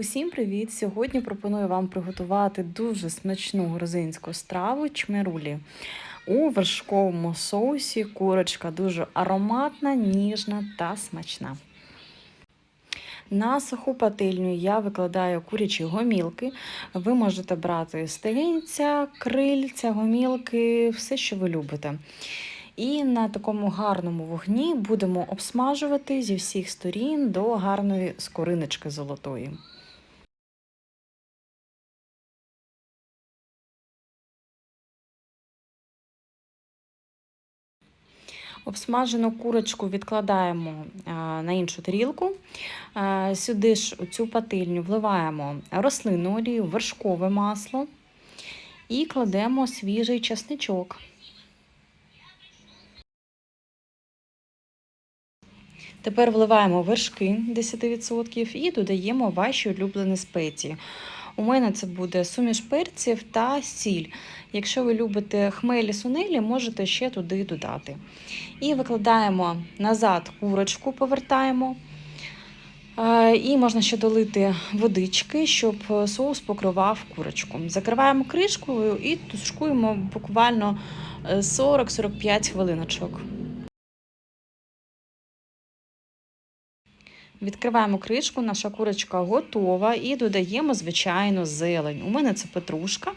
Усім привіт! Сьогодні пропоную вам приготувати дуже смачну грузинську страву чмерулі. У вершковому соусі курочка дуже ароматна, ніжна та смачна. На суху пательню я викладаю курячі гомілки. Ви можете брати стегінця, крильця, гомілки, все, що ви любите. І на такому гарному вогні будемо обсмажувати зі всіх сторін до гарної скориночки золотої. Обсмажену курочку відкладаємо на іншу тарілку. Сюди ж у цю пательню вливаємо рослинну олію, вершкове масло і кладемо свіжий часничок. Тепер вливаємо вершки 10% і додаємо ваші улюблені спеції. У мене це буде суміш перців та сіль. Якщо ви любите хмелі сунелі, можете ще туди додати. І викладаємо назад курочку, повертаємо. І можна ще долити водички, щоб соус покривав курочку. Закриваємо кришкою і тушкуємо буквально 40-45 хвилиночок. Відкриваємо кришку, наша курочка готова і додаємо, звичайно, зелень. У мене це петрушка.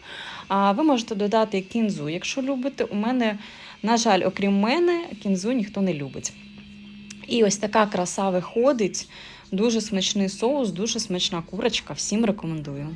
А ви можете додати кінзу, якщо любите. У мене, на жаль, окрім мене, кінзу ніхто не любить. І ось така краса виходить. Дуже смачний соус, дуже смачна курочка. Всім рекомендую.